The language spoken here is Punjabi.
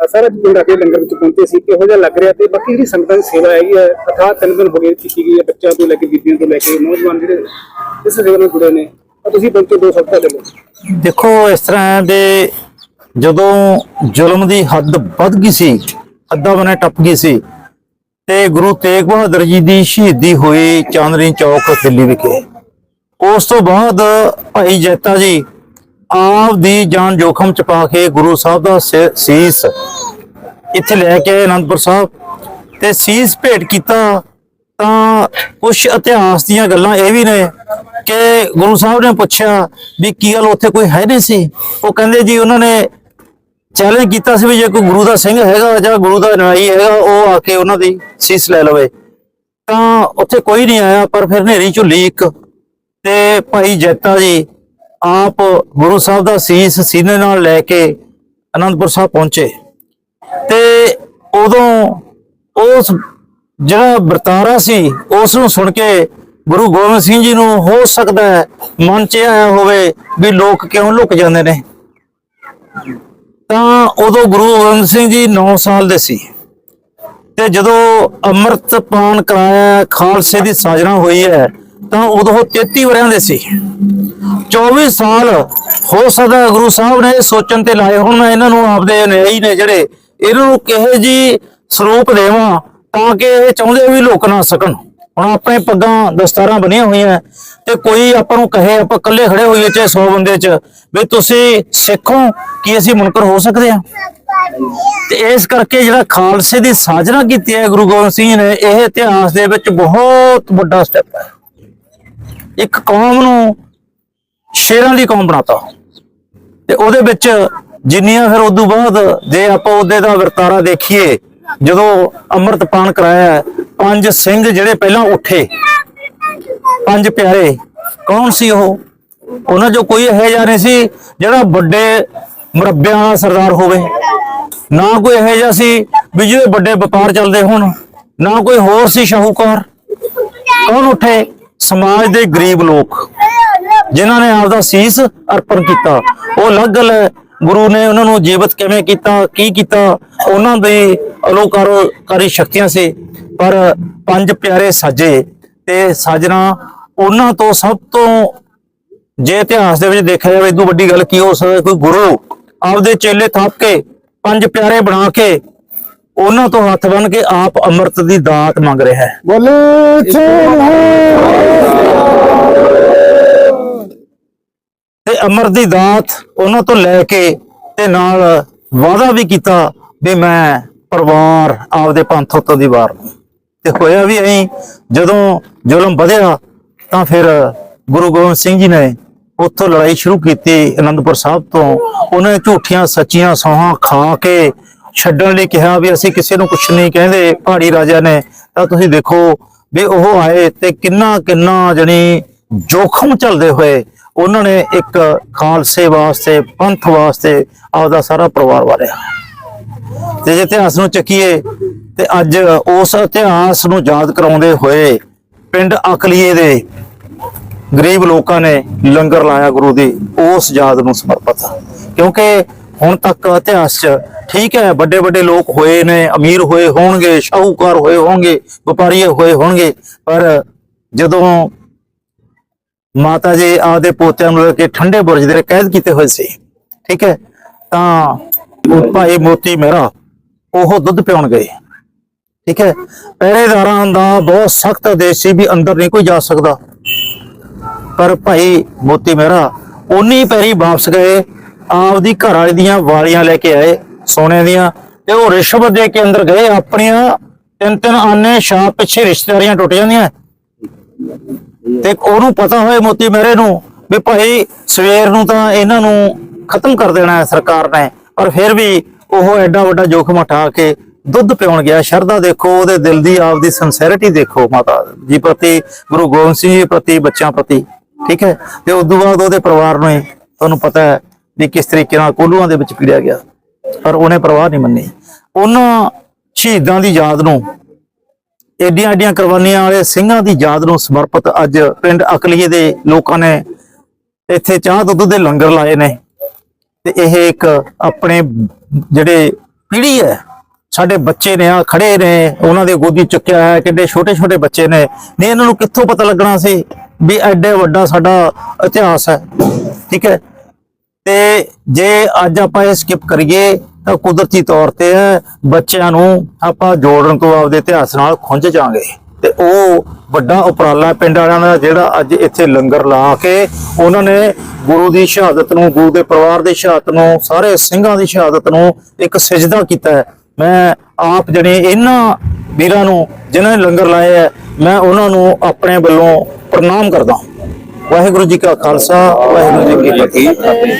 ਸਰ ਅੱਜ ਪਿੰਡ ਲੰਗਰ ਵਿੱਚ ਪਹੁੰਚੇ ਸੀ, ਕਿਹੋ ਜਿਹਾ ਲੱਗ ਰਿਹਾ ਤੇ ਬਾਕੀ ਜਿਹੜੀ ਸੰਗਤਾਂ ਦੀ ਸੇਵਾ ਹੈਗੀ ਹੈ, ਅਥਾਹ ਤਿੰਨ ਦਿਨ ਹੋ ਗਏ ਕੀਤੀ ਗਈ ਹੈ, ਬੱਚਿਆਂ ਤੋਂ ਲੈ ਕੇ ਬੀਬੀਆਂ ਤੋਂ ਲੈ ਕੇ ਨੌਜਵਾਨ ਜਿਹੜੇ ਇਸ ਸੇਵਾ ਨਾਲ ਜੁੜੇ ਨੇ, ਤਾਂ ਤੁਸੀਂ ਪਹੁੰਚੇ ਦੋ ਸপ্তাਹ ਦੇ ਲਈ ਦੇਖੋ, ਇਸ ਤਰ੍ਹਾਂ ਦੇ ਜਦੋਂ ਜ਼ੁਲਮ ਦੀ ਹੱਦ ਵੱਧ ਗਈ ਸੀ ਹੱਦਾਂ ਬਨੇ ਟੱਪ ਗਈ ਸੀ, ਤੇ ਗੁਰੂ ਤੇਗ ਬਹਾਦਰ ਜੀ ਦੀ ਸ਼ਹੀਦੀ ਹੋਈ ਚਾਂਦਨੀ ਚੌਕ ਦਿੱਲੀ ਵਿਖੇ। ਉਸ ਤੋਂ ਬਾਅਦ ਭਾਈ ਜੈਤਾ ਜੀ ਆਪ ਦੀ ਜਾਨ ਜੋਖਮ ਚ ਪਾ ਕੇ ਗੁਰੂ ਸਾਹਿਬ ਦਾ ਸੀਸ ਇੱਥੇ ਲੈ ਕੇ ਆਏ ਅਨੰਦਪੁਰ ਸਾਹਿਬ ਤੇ ਸੀਸ ਭੇਟ ਕੀਤਾ ਤਾਂ ਕੁਝ ਇਤਿਹਾਸ ਦੀਆਂ ਗੱਲਾਂ ਇਹ ਵੀ ਨੇ ਕਿ ਗੁਰੂ ਸਾਹਿਬ ਨੇ ਪੁੱਛਿਆ ਵੀ ਕੀ ਗੱਲ ਉੱਥੇ ਕੋਈ ਹੈ ਨਹੀਂ ਸੀ? ਉਹ ਕਹਿੰਦੇ ਜੀ ਉਹਨਾਂ ਨੇ ਚੈਲੰਜ ਕੀਤਾ ਸੀ ਵੀ ਜੇ ਕੋਈ ਗੁਰੂ ਦਾ ਸਿੰਘ ਹੈਗਾ ਜਾਂ ਗੁਰੂ ਦਾ ਨਾਈ ਹੈਗਾ, ਉਹ ਆ ਕੇ ਉਹਨਾਂ ਦੀ ਸੀਸ ਲੈ ਲਵੇ। ਤਾਂ ਉੱਥੇ ਕੋਈ ਨਹੀਂ ਆਇਆ, ਪਰ ਫਿਰ ਹਨੇਰੀ ਝੁੱਲੀ ਇੱਕ ਤੇ ਭਾਈ ਜੈਤਾ ਜੀ ਆਪ ਗੁਰੂ ਸਾਹਿਬ ਦਾ ਸੀਸ ਸੀਨੇ ਨਾਲ ਲੈ ਕੇ ਅਨੰਦਪੁਰ ਸਾਹਿਬ ਪਹੁੰਚੇ। ਤੇ ਉਦੋਂ ਉਸ ਜਿਹੜਾ ਵਰਤਾਰਾ ਸੀ, ਉਸ ਨੂੰ ਸੁਣ ਕੇ ਗੁਰੂ ਗੋਬਿੰਦ ਸਿੰਘ ਜੀ ਨੂੰ ਹੋ ਸਕਦਾ ਹੈ ਮਨ 'ਚ ਇਹ ਆਇਆ ਹੋਵੇ ਵੀ ਲੋਕ ਕਿਉਂ ਲੁਕ ਜਾਂਦੇ ਨੇ। ਤਾਂ ਉਦੋਂ ਗੁਰੂ ਗੋਬਿੰਦ ਸਿੰਘ ਜੀ 9 ਸਾਲ ਦੇ ਸੀ। ਤੇ ਜਦੋਂ ਅੰਮ੍ਰਿਤ ਪਾਨ ਕਰਾਇਆ, ਖਾਲਸੇ ਦੀ ਸਾਜਣਾ ਹੋਈ ਹੈ ਤਾਂ ਉਦੋਂ ਉਹ 33 ਵਰਿਆਂ ਦੇ ਸੀ। 24 ਸਾਲ ਹੋ ਸਕਦਾ ਗੁਰੂ ਸਾਹਿਬ ਨੇ ਸੋਚਣ ਤੇ ਲਾਏ ਹੁਣ ਇਹਨਾਂ ਨੂੰ ਆਪਦੇ ਅਨੁਯਾਈ ਨੇ ਜਿਹੜੇ ਇਹਨਾਂ ਨੂੰ ਕਿਹੋ ਜੀ ਸਰੂਪ ਦੇਵਾਂ ਤਾਂ ਕਿ ਇਹ ਚਾਹੁੰਦੇ ਵੀ ਲੁਕ ਨਾ ਸਕਣ। ਹੁਣ ਆਪਣੇ ਪੱਗਾਂ ਦਸਤਾਰਾਂ ਬਣੀਆਂ ਹੋਈਆਂ ਤੇ ਕੋਈ ਆਪਾਂ ਨੂੰ ਕਹੇ, ਆਪਾਂ ਇਕੱਲੇ ਖੜੇ ਹੋਈਏ ਚਾਹੇ 100 ਬੰਦੇ ਚ, ਵੀ ਤੁਸੀਂ ਸਿੱਖੋ ਕੀ ਅਸੀਂ ਮੁਨਕਰ ਹੋ ਸਕਦੇ ਹਾਂ। ਤੇ ਇਸ ਕਰਕੇ ਜਿਹੜਾ ਖਾਲਸੇ ਦੀ ਸਾਜਨਾ ਕੀਤੀ ਹੈ ਗੁਰੂ ਗੋਬਿੰਦ ਸਿੰਘ ਜੀ ਨੇ, ਇਹ ਇਤਿਹਾਸ ਦੇ ਵਿੱਚ ਬਹੁਤ ਵੱਡਾ ਸਟੈਪ ਹੈ। ਇੱਕ ਕੌਮ ਨੂੰ ਸ਼ੇਰਾਂ ਦੀ ਕੌਮ ਬਣਾਤਾ। ਤੇ ਉਹਦੇ ਵਿੱਚ ਜਿੰਨੀਆਂ ਫਿਰ ਉਦੋਂ ਬਾਅਦ ਜੇ ਆਪਾਂ ਉਹਦੇ ਦਾ ਵਰਤਾਰਾ ਦੇਖੀਏ, ਜਦੋਂ ਅੰਮ੍ਰਿਤਪਾਨ ਕਰਾਇਆ, ਪੰਜ ਸਿੰਘ ਜਿਹੜੇ ਪਹਿਲਾਂ ਉੱਠੇ, ਪੰਜ ਪਿਆਰੇ, ਕੌਣ ਸੀ ਉਹ? ਉਹਨਾਂ ਚੋਂ ਕੋਈ ਇਹੋ ਜਿਹਾ ਨਹੀਂ ਸੀ ਜਿਹੜਾ ਵੱਡੇ ਮੁਰੱਬਿਆਂ ਦਾ ਸਰਦਾਰ ਹੋਵੇ। ਨਾ ਕੋਈ ਇਹੋ ਜਿਹਾ ਸੀ ਵੀ ਜਿਹਦੇ ਵੱਡੇ ਵਪਾਰ ਚੱਲਦੇ ਹੋਣ, ਨਾ ਕੋਈ ਹੋਰ ਸੀ ਸ਼ਾਹੂਕਾਰ। ਕੌਣ ਉੱਠੇ? ਸਮਾਜ ਦੇ ਗਰੀਬ ਲੋਕ, ਜਿਨ੍ਹਾਂ ਨੇ ਆਪਦਾ ਸੀਸ ਅਰਪਣ ਕੀਤਾ। ਉਹ ਅਲੱਗ ਹੈ, ਗੁਰੂ ਨੇ ਉਹਨਾਂ ਨੂੰ ਜੀਵਤ ਕਿਵੇਂ ਕੀਤਾ, ਕੀ ਕੀਤਾ, ਉਹਨਾਂ ਦੇ ਅਲੋਕਾਰਕਾਰੀ ਸ਼ਕਤੀਆਂ ਸੀ। ਪਰ ਪੰਜ ਪਿਆਰੇ ਸਾਜੇ ਤੇ ਸਾਜਣਾ, ਉਹਨਾਂ ਤੋਂ ਸਭ ਤੋਂ ਜੇ ਇਤਿਹਾਸ ਦੇ ਵਿੱਚ ਦੇਖਿਆ ਜਾਵੇ, ਇਦੋਂ ਵੱਡੀ ਗੱਲ ਕੀ ਹੋ ਸਕਦੀ ਕੋਈ ਗੁਰੂ ਆਪਦੇ ਚੇਲੇ ਥਾਪ ਕੇ, ਪੰਜ ਪਿਆਰੇ ਬਣਾ ਕੇ, ਉਹਨਾਂ ਤੋਂ ਹੱਥ ਬੰਨ ਕੇ ਆਪ ਅੰਮ੍ਰਿਤ ਦੀ ਦਾਤ ਮੰਗ ਰਿਹਾ ਹੈ। ਬੋਲੇ ਤੇ ਅਮਰ ਦੀ ਦਾਤ ਉਹਨਾਂ ਤੋਂ ਲੈ ਕੇ ਤੇ ਨਾਲ ਵਾਅਦਾ ਵੀ ਕੀਤਾ ਵੀ ਮੈਂ ਪਰਿਵਾਰ ਆਪਦੇ ਪੰਥ ਤੋਂ ਦੀ ਵਾਰ ਤੇ ਹੋਇਆ ਵੀ ਐਂ, ਜਦੋਂ ਜ਼ੁਲਮ ਵਧਿਆ, ਤਾਂ ਫਿਰ ਗੁਰੂ ਗੋਬਿੰਦ ਸਿੰਘ ਜੀ ਨੇ ਉੱਥੋਂ ਲੜਾਈ ਸ਼ੁਰੂ ਕੀਤੀ ਅਨੰਦਪੁਰ ਸਾਹਿਬ ਤੋਂ। ਉਹਨਾਂ ਨੇ ਝੂਠੀਆਂ ਸੱਚੀਆਂ ਸੌਹਾਂ ਖਾ ਕੇ ਛੱਡਣ ਲਈ ਕਿਹਾ ਵੀ ਅਸੀਂ ਕਿਸੇ ਨੂੰ ਕੁਝ ਨਹੀਂ ਕਹਿੰਦੇ, ਪਹਾੜੀ ਰਾਜਾ ਨੇ। ਤਾਂ ਤੁਸੀਂ ਦੇਖੋ ਵੀ ਉਹ ਆਏ ਤੇ ਕਿੰਨਾ ਕਿੰਨਾ ਜਣੀ ਜੋਖਮ ਚੱਲਦੇ ਹੋਏ ਉਹਨਾਂ ਨੇ ਇੱਕ ਖਾਲਸੇ ਵਾਸਤੇ, ਪੰਥ ਵਾਸਤੇ ਆਪਦਾ ਸਾਰਾ ਪਰਿਵਾਰ ਵਾਰਿਆ। ਤੇ ਜੇ ਇਤਿਹਾਸ ਨੂੰ ਚੱਕੀਏ, ਤੇ ਅੱਜ ਉਸ ਇਤਿਹਾਸ ਨੂੰ ਯਾਦ ਕਰਾਉਂਦੇ ਹੋਏ ਪਿੰਡ ਅਕਲੀਏ ਦੇ ਗਰੀਬ ਲੋਕਾਂ ਨੇ ਲੰਗਰ ਲਾਇਆ ਗੁਰੂ ਦੀ, ਉਸ ਯਾਦ ਨੂੰ ਸਮਰਪਿਤ। ਕਿਉਂਕਿ ਹੁਣ ਤੱਕ ਇਤਿਹਾਸ 'ਚ ਠੀਕ ਹੈ ਵੱਡੇ ਵੱਡੇ ਲੋਕ ਹੋਏ ਨੇ, ਅਮੀਰ ਹੋਏ ਹੋਣਗੇ, ਸ਼ਾਹੂਕਾਰ ਹੋਏ ਹੋਣਗੇ, ਵਪਾਰੀ ਹੋਏ ਹੋਣਗੇ, ਪਰ ਜਦੋਂ ਮਾਤਾ ਜੀ ਆਪਦੇ ਪੋਤਿਆਂ ਨੂੰ ਲੈ ਕੇ ਠੰਡੇ ਬੁਰਜ ਦੇ ਕੈਦ ਕੀਤੇ ਹੋਏ ਸੀ। ਠੀਕ ਹੈ? ਤਾਂ ਉਹ ਭਾਈ ਮੋਤੀ ਮੇਰਾ, ਉਹ ਦੁੱਧ ਪਿਉਣ ਗਏ। ਠੀਕ ਹੈ? ਪਹਿਰੇਦਾਰਾਂ ਦਾ ਬਹੁਤ ਸਖਤ ਆਦੇਸ਼ ਸੀ ਵੀ ਅੰਦਰ ਨਹੀਂ ਕੋਈ ਜਾ ਸਕਦਾ। ਪਰ ਭਾਈ ਮੋਤੀ ਮੇਰਾ ਉਨੀ ਪੈਰੀ ਵਾਪਸ ਗਏ, ਆਪਦੀ ਘਰ ਵਾਲੀ ਦੀਆਂ ਵਾਲੀਆਂ ਲੈ ਕੇ ਆਏ ਸੋਨੇ ਦੀਆਂ, ਤੇ ਉਹ ਰਿਸ਼ਵਤ ਦੇ ਕੇ ਅੰਦਰ ਗਏ, ਆਪਣੀਆਂ ਤਿੰਨ ਤਿੰਨ ਆਨੇ ਸ਼ਾਪ ਪਿੱਛੇ ਰਿਸ਼ਤੇਦਾਰੀਆਂ ਟੁੱਟ ਜਾਂਦੀਆਂ। ਤੇ ਉਹਨੂੰ ਪਤਾ ਹੋਏ ਮੋਤੀ ਮੇਰੇ ਨੂੰ ਵੀ ਭਾਈ ਸਵੇਰ ਨੂੰ ਤਾਂ ਇਹਨਾਂ ਨੂੰ ਖਤਮ ਕਰ ਦੇਣਾ ਹੈ ਸਰਕਾਰ ਨੇ, ਪਰ ਫਿਰ ਵੀ ਉਹ ਐਡਾ ਵੱਡਾ ਜੋਖਮ ਉਠਾ ਕੇ ਦੁੱਧ ਪਿਉਣ ਗਿਆ। ਸ਼ਰਧਾ ਦੇਖੋ, ਉਹਦੇ ਦਿਲ ਦੀ ਆਪਦੀ ਸਿੰਸੈਰਿਟੀ ਦੇਖੋ ਮਾਤਾ ਜੀ ਪ੍ਰਤੀ, ਗੁਰੂ ਗੋਬਿੰਦ ਸਿੰਘ ਜੀ ਪ੍ਰਤੀ, ਬੱਚਿਆਂ ਪ੍ਰਤੀ, ਠੀਕ ਹੈ? ਤੇ ਉਸ ਤੋਂ ਬਾਅਦ ਉਹਦੇ ਪਰਿਵਾਰ ਨੂੰ ਤੁਹਾਨੂੰ ਪਤਾ ਹੈ ਵੀ ਕਿਸ ਤਰੀਕੇ ਨਾਲ ਕੋਲੂਆਂ ਦੇ ਵਿੱਚ ਪੀੜਿਆ ਗਿਆ। ਪਰ ਉਹਨੇ ਪਰਵਾਹ ਨਹੀਂ ਮੰਨੀ। ਉਹਨਾਂ ਸ਼ਹੀਦਾਂ ਦੀ ਯਾਦ ਨੂੰ ਏਡੀਆਂ ਏਡੀਆਂ ਕੁਰਬਾਨੀਆਂ ਵਾਲੇ ਸਿੰਘਾਂ ਦੀ ਯਾਦ ਨੂੰ ਸਮਰਪਿਤ ਅੱਜ ਪਿੰਡ ਅਕਲੀਏ ਦੇ ਲੋਕਾਂ ਨੇ ਇੱਥੇ ਚਾਹ ਦੁੱਧ ਦੇ ਲੰਗਰ ਲਾਏ ਨੇ। ਤੇ ਇਹ ਇੱਕ ਆਪਣੇ ਜਿਹੜੇ ਪੀੜ੍ਹੀ ਹੈ, ਸਾਡੇ ਬੱਚੇ ਨੇ ਆ ਖੜੇ ਨੇ, ਉਹਨਾਂ ਦੇ ਗੋਦੀ ਚੁੱਕਿਆ ਹੈ ਕਿੱਡੇ ਛੋਟੇ ਛੋਟੇ ਬੱਚੇ ਨੇ। ਨੇ ਇਹਨਾਂ ਨੂੰ ਕਿੱਥੋਂ ਪਤਾ ਲੱਗਣਾ ਸੀ ਵੀ ਐਡੇ ਵੱਡਾ ਸਾਡਾ ਇਤਿਹਾਸ ਹੈ? ਠੀਕ ਹੈ? ਤੇ ਜੇ ਅੱਜ ਆਪਾਂ ਇਹ ਸਕਿਪ ਕਰੀਏ ਕੁਦਰਤੀ ਤੌਰ ਤੇ ਹੈ ਬੱਚਿਆਂ ਨੂੰ ਆਪਾਂ ਜੋੜਨ ਤੋਂ ਆਪਦੇ ਇਤਿਹਾਸ ਨਾਲ ਖੁੰਝ ਜਾਾਂਗੇ ਤੇ ਉਹ ਵੱਡਾ ਉਪਰਾਲਾ ਪਿੰਡ ਵਾਲਿਆਂ ਦਾ ਜਿਹੜਾ ਅੱਜ ਇੱਥੇ ਲੰਗਰ ਲਾ ਕੇ ਉਹਨਾਂ ਨੇ ਗੁਰੂ ਦੀ ਸ਼ਹਾਦਤ ਨੂੰ, ਗੁਰੂ ਦੇ ਪਰਿਵਾਰ ਦੀ ਸ਼ਹਾਦਤ ਨੂੰ, ਸਾਰੇ ਸਿੰਘਾਂ ਦੀ ਸ਼ਹਾਦਤ ਨੂੰ ਇੱਕ ਸਜਦਾ ਕੀਤਾ ਹੈ। ਮੈਂ ਆਪ ਜਣੇ ਇਹਨਾਂ ਵੀਰਾਂ ਨੂੰ ਜਿਨ੍ਹਾਂ ਨੇ ਲੰਗਰ ਲਾਇਆ ਹੈ, ਮੈਂ ਉਹਨਾਂ ਨੂੰ ਆਪਣੇ ਵੱਲੋਂ ਪ੍ਰਣਾਮ ਕਰਦਾ ਵਾਹਿਗੁਰੂ ਜੀ ਕਾ ਖਾਲਸਾ, ਵਾਹਿਗੁਰੂ ਜੀ ਕੀ ਫਤਿਹ।